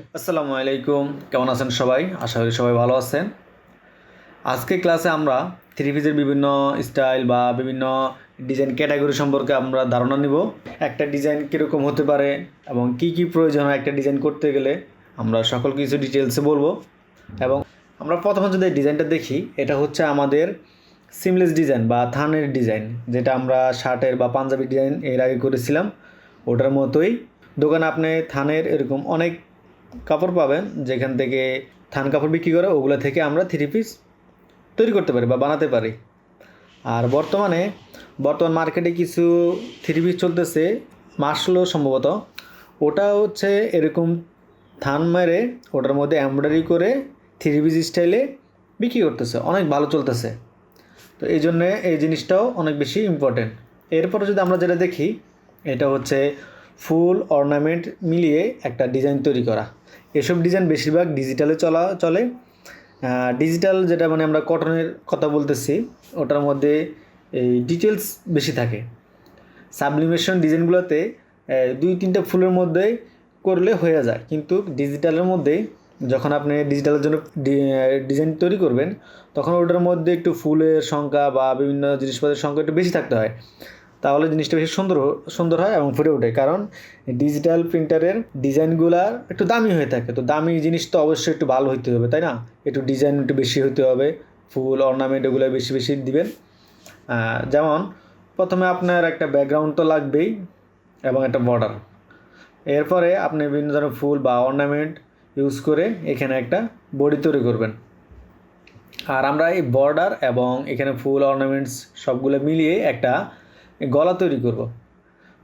আসসালামু আলাইকুম। কেমন আছেন সবাই? আশা করি সবাই ভালো আছেন। আজকে ক্লাসে আমরা থ্রি পিসের বিভিন্ন স্টাইল বা বিভিন্ন ডিজাইন ক্যাটাগরি সম্পর্কে আমরা ধারণা নিব। একটা ডিজাইন কীরকম হতে পারে এবং কি কি প্রয়োজন হয় একটা ডিজাইন করতে গেলে আমরা সকল কিছু ডিটেলসে বলব। এবং আমরা প্রথমে যদি ডিজাইনটা দেখি, এটা হচ্ছে আমাদের সিমলেস ডিজাইন বা থানের ডিজাইন যেটা আমরা শার্টের বা পাঞ্জাবি ডিজাইন এর আগে করেছিলাম। ওটার মতোই। দোকানে আপনি থানের এরকম অনেক কাপড় পাবেন, যেখান থেকে থান কাপড় বিক্রি করে ওগুলো থেকে আমরা থ্রি পিস তৈরি করতে পারি বা বানাতে পারি। আর বর্তমানে, বর্তমান মার্কেটে কিছু থ্রি পিস চলতেছে মাসলো সম্ভবত। ওটা হচ্ছে এরকম থান মেরে ওটার মধ্যে এমব্রয়ডারি করে থ্রি পিস স্টাইলে বিক্রি করতেছে। অনেক ভালো চলতেছে। তো এই জন্যে এই জিনিসটাও অনেক বেশি ইম্পর্টেন্ট এরপরে যদি আমরা যেটা দেখি, এটা হচ্ছে ফুল অর্নামেন্ট মিলিয়ে একটা ডিজাইন তৈরি করা। এসব ডিজাইন বেশিরভাগ ডিজিটালে চলা, চলে। ডিজিটাল যেটা মানে আমরা কটনের কথা বলতেছি, ওটার মধ্যে এই ডিটেলস বেশি থাকে। সাবলিমেশন ডিজাইনগুলোতে দুই তিনটা ফুলের মধ্যে করলে হয়ে যায়। কিন্তু ডিজিটালের মধ্যে যখন আপনি ডিজিটালের জন্য ডিজাইন তৈরি করবেন, তখন ওটার মধ্যে একটু ফুলের সংখ্যা বা বিভিন্ন জিনিসপত্রের সংখ্যা একটু বেশি থাকতে হয়। তাহলে জিনিসটা বেশি সুন্দর সুন্দর হয় এবং ফুটে ওঠে। কারণ ডিজিটাল প্রিন্টারের ডিজাইনগুলার একটু দামি হয়ে থাকে। তো দামি জিনিস তো অবশ্যই একটু ভালো হতে হবে, তাই না? একটু ডিজাইন একটু বেশি হতে হবে। ফুল অর্নামেন্ট এগুলো বেশি বেশি দিবেন। যেমন প্রথমে আপনার একটা ব্যাকগ্রাউন্ড তো লাগবেই এবং একটা বর্ডার এরপরে আপনি বিভিন্ন ধরনের ফুল বা অর্নামেন্ট ইউজ করে এখানে একটা বডি তৈরি করবেন। আর আমরা এই বর্ডার এবং এখানে ফুল অর্নামেন্টস সবগুলো মিলিয়ে একটা গলা তৈরি করব।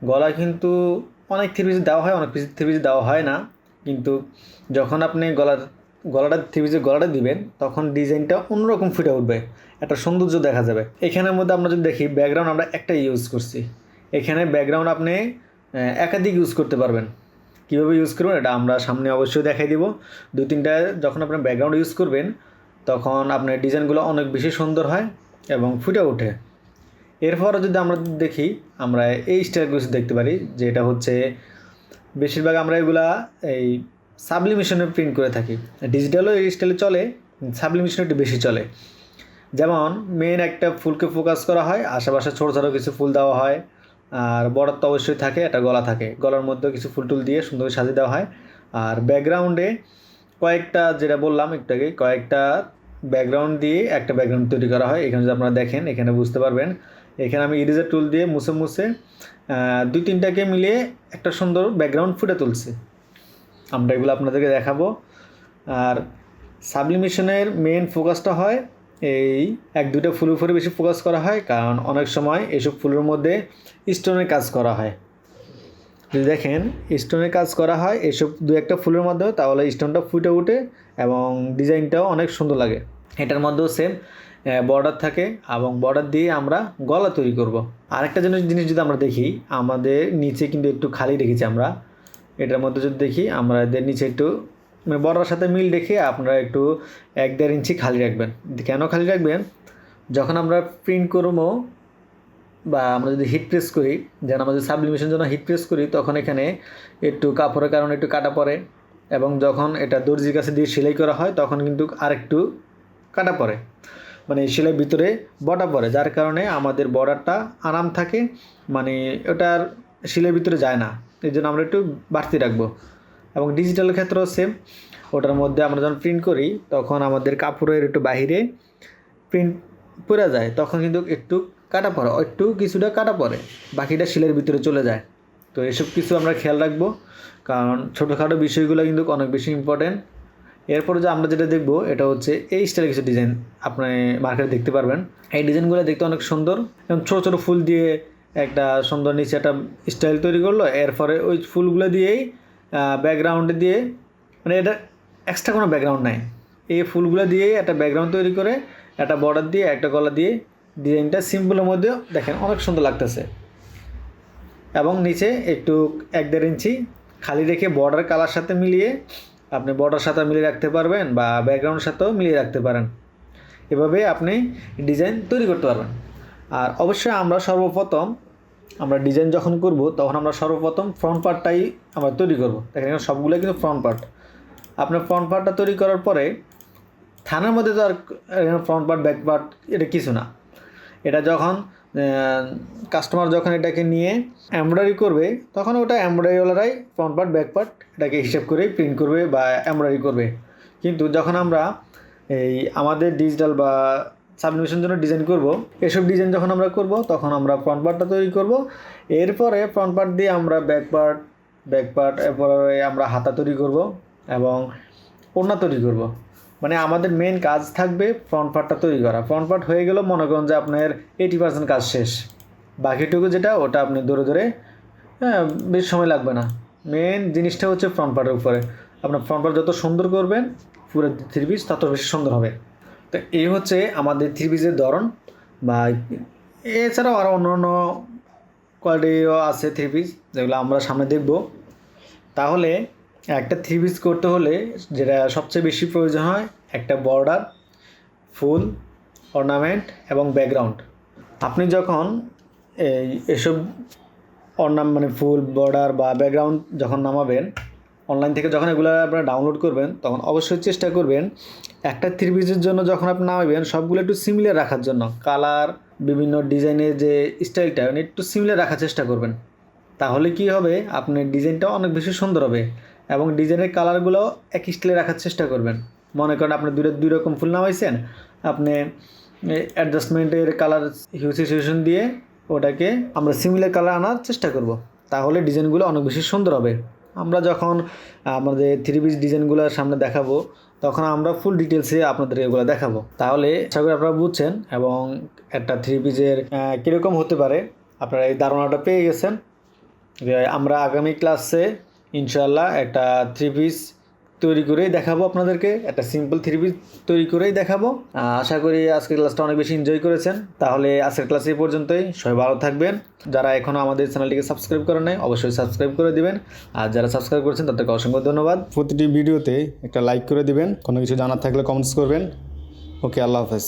গলা কিন্তু অনেক থ্রিপিস দেওয়া হয়, অনেক পিস থ্রিপিস দেওয়া হয় না। কিন্তু যখন আপনি গলার, গলাটা থ্রিপিসের গলাটা দিবেন, তখন ডিজাইনটা অন্যরকম ফুটে উঠবে। একটা সৌন্দর্য দেখা যাবে। এখানের মধ্যে আমরা যদি দেখি ব্যাকগ্রাউন্ড আমরা একটা ইউজ করছি। এখানে ব্যাকগ্রাউন্ড আপনি একাধিক ইউজ করতে পারবেন। কীভাবে ইউজ করবেন এটা আমরা সামনে অবশ্যই দেখাই দিব। দু, তিনটা যখন আপনার ব্যাকগ্রাউন্ড ইউজ করবেন, তখন আপনার ডিজাইনগুলো অনেক বেশি সুন্দর হয় এবং ফুটে ওঠে। এরপরে যদি আমরা দেখি, আমরা এই স্টাইলগুলো দেখতে পারি যেটা হচ্ছে বেশিরভাগ আমরা এগুলা এই সাবলিমেশনে প্রিন্ট করে থাকি। ডিজিটালও এই স্টাইলে চলে সাবলিমেশন একটু বেশি চলে। যেমন মেন একটা ফুলকে ফোকাস করা হয়, আশেপাশে ছোটো ছোটো কিছু ফুল দেওয়া হয়, আর বর্ডার তো অবশ্যই থাকে, একটা গলা থাকে। গলার মধ্যে কিছু ফুল টুল দিয়ে সুন্দর সাজিয়ে দেওয়া হয়। আর ব্যাকগ্রাউন্ডে কয়েকটা, যেটা বললাম একটু আগে কয়েকটা ব্যাকগ্রাউন্ড দিয়ে একটা ব্যাকগ্রাউন্ড তৈরি করা হয়। এখানে যদি আপনারা দেখেন, এখানে বুঝতে পারবেন এখানে আমি ইরেজার টুল দিয়ে মুছে মুছে দুই তিনটাকে মিলিয়ে একটা সুন্দর ব্যাকগ্রাউন্ড ফুটে তুলছি। আমরা এগুলো আপনাদেরকে দেখাবো। আর সাবলিমেশনের মেন ফোকাসটা হয় এই এক দুইটা ফুলের উপরে বেশি ফোকাস করা হয়, কারণ অনেক সময় এসব ফুলের মধ্যে স্টোনের কাজ করা হয়। যদি দেখেন স্টোনের কাজ করা হয়, এসব দু একটা ফুলের মাধ্যমে তাহলে স্টোনটা ফুটে উঠে এবং ডিজাইনটাও অনেক সুন্দর লাগে। এটার মধ্যেও সেম বর্ডার থাকে এবং বর্ডার দিয়ে আমরা গলা তৈরি করব। আরেকটা জিনিস জিনিস যদি আমরা দেখি, আমাদের নিচে কিন্তু একটু খালি রেখেছি আমরা। এটার মধ্যে যদি দেখি, আমরা এদের নিচে একটু মানে বর্ডার সাথে মিল রেখে আপনারা একটু এক দেড় ইঞ্চি খালি রাখবেন। কেন খালি রাখবেন? যখন আমরা প্রিন্ট করব বা আমরা যদি হিট প্রেস করি, যেন আমরা যদি সাবলিমেশন জন্য হিট প্রেস করি, তখন এখানে একটু কাপড়ের কারণে একটু কাটা পড়ে এবং যখন এটা দর্জির কাছে দিয়ে সেলাই করা হয়, তখন কিন্তু আরেকটু কাটা পড়ে। মানে সেলাই ভিতরে বটা পড়ে, যার কারণে আমাদের বর্ডারটা আরাম থাকে। মানে ওটার সেলাই ভিতরে যায় না। এই জন্য আমরা একটু বাড়তি রাখব। এবং ডিজিটাল ক্ষেত্রেও সেম ওটার মধ্যে আমরা যখন প্রিন্ট করি, তখন আমাদের কাপড়ের একটু বাহিরে প্রিন্ট পড়ে যায়। তখন কিন্তু একটু কাটা পড়ে, একটু কিছুটা কাটা পড়ে। বাকিটা শিলের ভিতরে চলে যায়। তো এসব কিছু আমরা খেয়াল রাখব। কারণ ছোটোখাটো বিষয়গুলো কিন্তু অনেক বেশি ইম্পর্টেন্ট এরপরে যে আমরা যেটা দেখব, এটা হচ্ছে এই স্টাইলের কিছু ডিজাইন আপনি মার্কেটে দেখতে পারবেন। এই ডিজাইনগুলো দেখতে অনেক সুন্দর এবং ছোটো ছোটো ফুল দিয়ে একটা সুন্দর নিচে একটা স্টাইল তৈরি করল। এরপরে ওই ফুলগুলো দিয়েই ব্যাকগ্রাউন্ডে দিয়ে মানে এটা এক্সট্রা কোনো ব্যাকগ্রাউন্ড নাই। এই ফুলগুলো দিয়েই একটা ব্যাকগ্রাউন্ড তৈরি করে, একটা বর্ডার দিয়ে, একটা গলা দিয়ে ডিজাইনটা সিম্পলের মধ্যেও দেখেন অনেক সুন্দর লাগতেছে। এবং নিচে একটু এক দেড় ইঞ্চি খালি রেখে বর্ডার কালার সাথে মিলিয়ে আপনি বর্ডার সাথে মিলিয়ে রাখতে পারবেন বা ব্যাকগ্রাউন্ডের সাথেও মিলিয়ে রাখতে পারেন। এভাবে আপনি ডিজাইন তৈরি করতে পারবেন। আর অবশ্যই আমরা সর্বপ্রথম, আমরা ডিজাইন যখন করব, তখন আমরা সর্বপ্রথম ফ্রন্ট পার্টটাই আমরা তৈরি করব। দেখেন এখানে সবগুলো কিন্তু ফ্রন্ট পার্ট আপনার ফ্রন্ট পার্টটা তৈরি করার পরে থানার মধ্যে তো আর ফ্রন্ট পার্ট ব্যাক পার্ট এটা কিছু না। এটা যখন কাস্টমার যখন এটাকে নিয়ে এমব্রয়ডারি করবে, তখন ওটা এমব্রয়ডারিওয়ালারাই ফ্রন্ট পার্ট ব্যাক পার্ট এটাকে হিসেব করে প্রিন্ট করবে বা এমব্রয়ডারি করবে। কিন্তু যখন আমরা এই আমাদের ডিজিটাল বা সাবমিশন জন্য ডিজাইন করব, এসব ডিজাইন যখন আমরা করব, তখন আমরা ফ্রন্ট পার্টটা তৈরি করব। এরপরে ফ্রন্ট পার্ট দিয়ে আমরা ব্যাক পার্ট ব্যাক পার্ট এরপরে আমরা হাতা তৈরি করব এবং ওড়না তৈরি করব। মানে আমাদের মেন কাজ থাকবে ফ্রন্ট পার্টটা তৈরি করা। ফ্রন্ট পার্ট হয়ে গেল, মনে করুন যে আপনার এইটি পার্সেন্ট কাজ শেষ। বাকিটুকু যেটা, ওটা আপনি ধরে ধরে হ্যাঁ বেশ সময় লাগবে না। মেন জিনিসটা হচ্ছে ফ্রন্ট পার্টের উপরে। আপনার ফ্রন্ট পার্ট যত সুন্দর করবেন, পুরো থ্রি পিস তত বেশি সুন্দর হবে। তো এই হচ্ছে আমাদের থ্রি পিসের ধরন। বা এছাড়াও আরও অন্য অন্য কোয়ালিটিও আছে থ্রি পিস যেগুলো আমরা সামনে দেখব। তাহলে একটা থ্রি পিস করতে হলে যেটা সবচেয়ে বেশি প্রয়োজন হয়, একটা বর্ডার ফুল অর্নামেন্ট এবং ব্যাকগ্রাউন্ড আপনি যখন এই এসব অর্নাম মানে ফুল বর্ডার বা ব্যাকগ্রাউন্ড যখন নামাবেন অনলাইন থেকে যখন এগুলো আপনারা ডাউনলোড করবেন, তখন অবশ্যই চেষ্টা করবেন একটা থ্রি পিসের জন্য যখন আপনি নামাবেন, সবগুলো একটু সিমিলার রাখার জন্য। কালার বিভিন্ন ডিজাইনের যে স্টাইলটা একটু সিমিলার রাখার চেষ্টা করবেন। তাহলে কি হবে? আপনার ডিজাইনটাও অনেক বেশি সুন্দর হবে। এবং ডিজাইনের কালারগুলো এক স্টাইলে রাখার চেষ্টা করবেন। মনে করেন আপনি দুই দুই রকম ফুল নামাইছেন, আপনি অ্যাডজাস্টমেন্টের কালার হিউ সিচুয়েশন দিয়ে ওটাকে আমরা সিমিলার কালার আনার চেষ্টা করব। তাহলে ডিজাইনগুলো অনেক বেশি সুন্দর হবে। আমরা যখন আমাদের থ্রি পিস ডিজাইনগুলো সামনে দেখাবো, তখন আমরা ফুল ডিটেলসে আপনাদের এগুলো দেখাবো। তাহলে আশা করি আপনারা বুঝছেন এবং একটা থ্রি পিসের কীরকম হতে পারে, আপনারা এই ধারণাটা পেয়ে গেছেন যে আমরা আগামী ক্লাসে ইনশাল্লাহ একটা থ্রি পিস তৈরি করেই দেখাবো আপনাদেরকে, একটা সিম্পল থ্রি পিস তৈরি করেই দেখাবো। আশা করি আজকের ক্লাসটা অনেক বেশি এনজয় করেছেন। তাহলে আজকের ক্লাস এই পর্যন্তই, সবাই ভালো থাকবেন। যারা এখনও আমাদের চ্যানেলটিকে সাবস্ক্রাইব করে নাই, অবশ্যই সাবস্ক্রাইব করে দিবেন। আর যারা সাবস্ক্রাইব করেছেন, তাদেরকে অসংখ্য ধন্যবাদ। প্রতিটি ভিডিওতে একটা লাইক করে দিবেন। কোনো কিছু জানার থাকলে কমেন্টস করবেন। ওকে আল্লাহ হাফেজ।